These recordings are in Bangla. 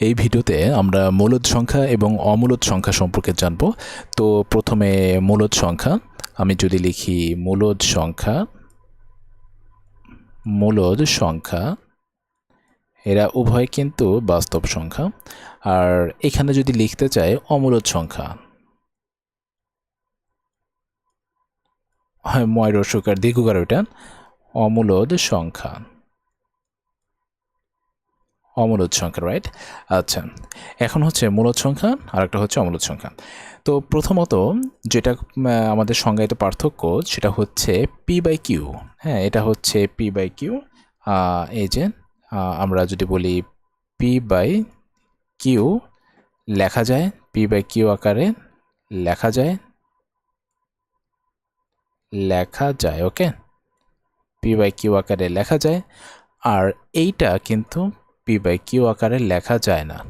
এই ভিডিওতে আমরা মূলদ সংখ্যা এবং অমূলদ সংখ্যা সম্পর্কে জানব। তো প্রথমে মূলদ সংখ্যা, আমি যদি লিখি মূলদ সংখ্যা মূলদ সংখ্যা, এরা উভয় কিন্তু বাস্তব সংখ্যা। আর এখানে যদি লিখতে চাই অমূলদ সংখ্যা, হয় ময় রসুকার দীর্ঘকার ওটা অমূলদ সংখ্যা। অমূলদ সংখ্যা রাইট আচ্ছা এখন হচ্ছে মূলদ সংখ্যা আর একটা হচ্ছে অমূলদ সংখ্যা। তো প্রথমত যেটা আমাদের সংজ্ঞায়িত পার্থক্য, সেটা হচ্ছে পি বাই কিউ হ্যাঁ এটা হচ্ছে পি বাই কিউ এই যে আমরা যদি বলি পি বাই কিউ লেখা যায় পি বাই কিউ আকারে, লেখা যায় লেখা যায় ওকে পি বাই কিউ আকারে লেখা যায়, আর এইটা কিন্তু পি বাই কিউ আকারে লেখা যায় না।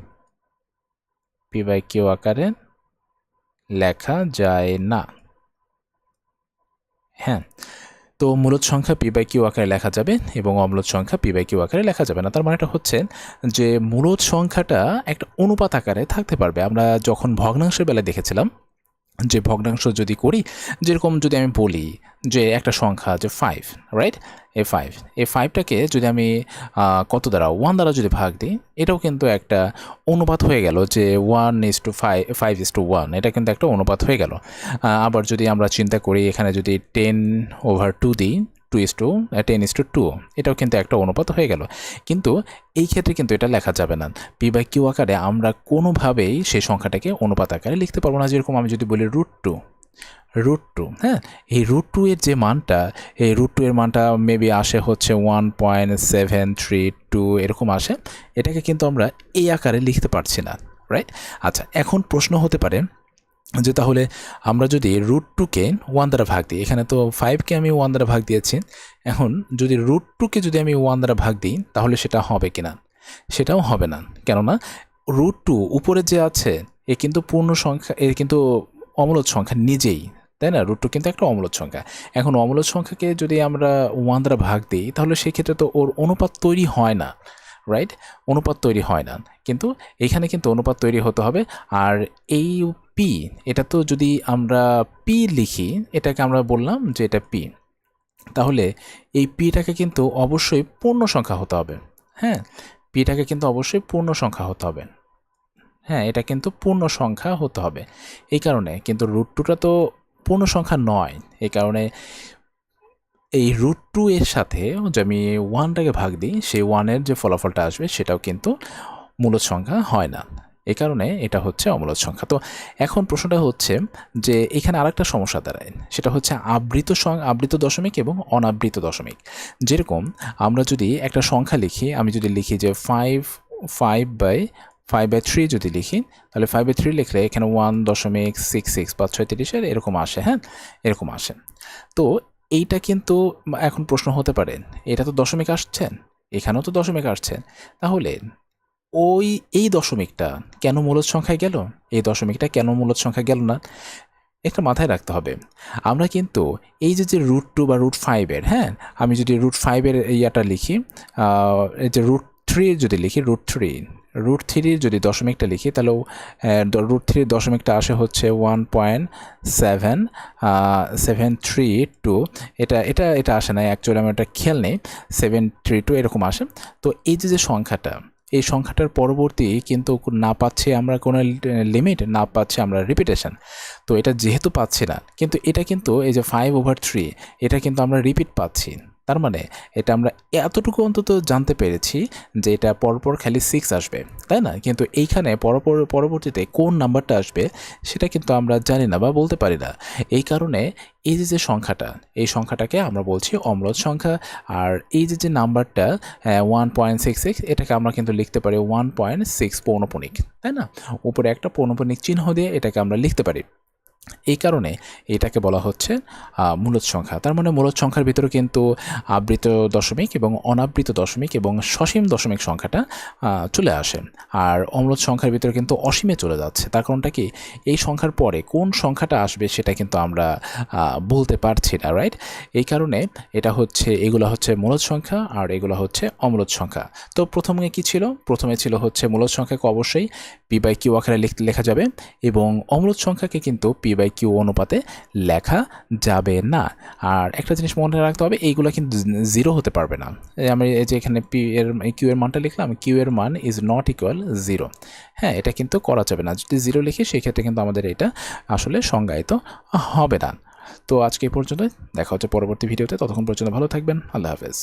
পি বাই কিউ আকারে লেখা যায় না। হ্যাঁ তো মূলত সংখ্যা পি বাই কিউ আকারে লেখা যাবে এবং অমূলত সংখ্যা পি বাই কিউ আকারে লেখা যাবে না। তার মানেটা হচ্ছে যে মূলত সংখ্যাটা একটা অনুপাত আকারে থাকতে পারবে। আমরা যখন ভগ্নাংশের বেলায় দেখেছিলাম যে ভগ্নাংশ যদি করি, যেরকম যদি আমি বলি যে একটা সংখ্যা যে ফাইভ রাইট এ ফাইভ এ ফাইভটাকে যদি আমি কত দ্বারা ওয়ান দ্বারা যদি ভাগ দিই, এটাও কিন্তু একটা অনুপাত হয়ে গেল যে one is two five five is two one এটা কিন্তু একটা অনুপাত হয়ে গেল। আবার যদি আমরা চিন্তা করি, এখানে যদি টেন ওভার টু দিই two is two ten is two two এটাও কিন্তু একটা অনুপাত হয়ে গেল। কিন্তু এই ক্ষেত্রে কিন্তু এটা লেখা যাবে না। পি বাই কিউ আকারে আমরা কোনোভাবেই সেই সংখ্যাটাকে অনুপাত আকারে লিখতে পারব না। যেরকম আমি যদি বলি রুট টু রুট টু হ্যাঁ? এই রুট টু এর যে মানটা, এই রুট টু এর মানটা মেবি আসে হচ্ছে one point seven three two এরকম আসে। এটাকে কিন্তু আমরা এই আকারে লিখতে পারছি না রাইট আচ্ছা এখন প্রশ্ন হতে পারে যে তাহলে আমরা যদি রুট টুকে ওয়ান দ্বারা ভাগ দিই, এখানে তো ফাইভকে আমি ওয়ান দ্বারা ভাগ দিয়েছি, এখন যদি রুট টুকে যদি আমি ওয়ান দ্বারা ভাগ দিই, তাহলে সেটা হবে কিনা? সেটাও হবে না, কেননা রুট টু উপরে যে আছে, এ কিন্তু পূর্ণ সংখ্যা এর কিন্তু অমূলত সংখ্যা নিজেই, তাই না? রুট টু কিন্তু একটা অমূলত সংখ্যা। এখন অমূলত সংখ্যাকে যদি আমরা ওয়ান দ্বারা ভাগ দিই, তাহলে সেক্ষেত্রে তো ওর অনুপাত তৈরি হয় না রাইট অনুপাত তৈরি হয় না। কিন্তু এখানে কিন্তু অনুপাত তৈরি হতে হবে, আর এই পি, এটা তো যদি আমরা পি লিখি, এটাকে আমরা বললাম যে এটা পি। তাহলে এই পিটাকে কিন্তু অবশ্যই পূর্ণ সংখ্যা হতে হবে। হ্যাঁ পিটাকে কিন্তু অবশ্যই পূর্ণ সংখ্যা হতে হবে। হ্যাঁ এটা কিন্তু পূর্ণ সংখ্যা হতে হবে। এই কারণে কিন্তু রুট টুটা তো পূর্ণ সংখ্যা নয়। এই কারণে এই রুট টু এর সাথে যে আমি ওয়ানটাকে ভাগ দিই, সেই ওয়ানের যে ফলাফলটা আসবে, সেটাও কিন্তু মূলত সংখ্যা হয় না। এই কারণে এটা হচ্ছে অমূলত সংখ্যা। তো এখন প্রশ্নটা হচ্ছে যে এখানে আরেকটা সমস্যা দাঁড়ায়। সেটা হচ্ছে আবৃত আবৃত দশমিক এবং অনাবৃত দশমিক। যেরকম আমরা যদি একটা সংখ্যা লিখি, আমি যদি লিখি যে five five by five by three যদি লিখি, তাহলে ফাইভ বাই থ্রি লিখলে এখানে ওয়ান দশমিক সিক্স সিক্স বা ছয়ত্রিশের এরকম আসে হ্যাঁ? এরকম আসে। তো এইটা কিন্তু এখন প্রশ্ন হতে পারে, এটা তো দশমিক আসছেন এখানেও তো দশমিক আসছেন তাহলে ওই, এই দশমিকটা কেন মূলত সংখ্যায় গেল? এই দশমিকটা কেন মূলত সংখ্যা গেল না? একটা মাথায় রাখতে হবে। আমরা কিন্তু এই যে যে রুট টু বা রুট ফাইভের হ্যাঁ? আমি যদি রুট ফাইভের ইয়াটা লিখি এই যে রুট থ্রি যদি লিখি রুট থ্রি রুট থ্রির যদি দশমিকটা লিখি, তাহলে রুট থ্রির দশমিকটা আসে হচ্ছে one point seven seven three two এটা এটা এটা আসে না অ্যাকচুয়ালি আমি এটা খেয়াল নেই। সেভেন থ্রি টু এরকম আসে। তো এই যে যে সংখ্যাটা এই সংখ্যাটার পরবর্তী কিন্তু না পাচ্ছি আমরা কোনো লিমিট না পাচ্ছি আমরা রিপিটেশন তো এটা যেহেতু পাচ্ছি না, কিন্তু এটা কিন্তু এই যে ফাইভ ওভার থ্রি এটা কিন্তু আমরা রিপিট পাচ্ছি। তার মানে এটা আমরা এতটুকু অন্তত জানতে পেরেছি যে এটা পরপর খালি সিক্স আসবে, তাই না? কিন্তু এইখানে পরপর, পরবর্তীতে কোন নাম্বারটা আসবে সেটা কিন্তু আমরা জানি না বা বলতে পারি না। এই কারণে এই যে যে সংখ্যাটা, এই সংখ্যাটাকে আমরা বলছি অম্লত সংখ্যা আর এই যে যে নাম্বারটা ওয়ান পয়েন্ট সিক্স সিক্স এটাকে আমরা কিন্তু লিখতে পারি ওয়ান পয়েন্ট সিক্স পৌনপনিক, তাই না? উপরে একটা পৌনপনিক চিহ্ন দিয়ে এটাকে আমরা লিখতে পারি। এই কারণে এটাকে বলা হচ্ছে মূলদ সংখ্যা। তার মানে মূলদ সংখ্যার ভিতরে কিন্তু আবৃত দশমিক এবং অনাবৃত দশমিক এবং সসীম দশমিক সংখ্যাটা চলে আসে। আর অম্লদ সংখ্যার ভিতরে কিন্তু অসীমে চলে যাচ্ছে। তার কারণটা কি? এই সংখ্যার পরে কোন সংখ্যাটা আসবে সেটা কিন্তু আমরা বলতে পারছি না রাইট এই কারণে এটা হচ্ছে, এগুলো হচ্ছে মূলদ সংখ্যা আর এগুলো হচ্ছে অম্লদ সংখ্যা। তো প্রথমে কি ছিল? প্রথমে ছিল হচ্ছে মূলদ সংখ্যাকে অবশ্যই পি বাই কিউ আকারে লিখ- যাবে এবং অম্লদ সংখ্যাকে কিন্তু পি বাই কিউ অনুপাতে লেখা যাবে না। আর একটা জিনিস মনে রাখতে হবে, এইগুলো কিন্তু জিরো হতে পারবে না। আমি যে এখানে পি এর কিউ এর মানটা লিখলাম, কিউ এর মান ইজ নট ইকুয়াল জিরো হ্যাঁ এটা কিন্তু করা যাবে না। যদি জিরো লিখি, সেক্ষেত্রে কিন্তু আমাদের এটা আসলে সংজ্ঞায়িত হবে না। তো আজকে এই পর্যন্ত দেখা হচ্ছে পরবর্তী ভিডিওতে। ততক্ষণ পর্যন্ত ভালো থাকবেন। আল্লাহ হাফেজ।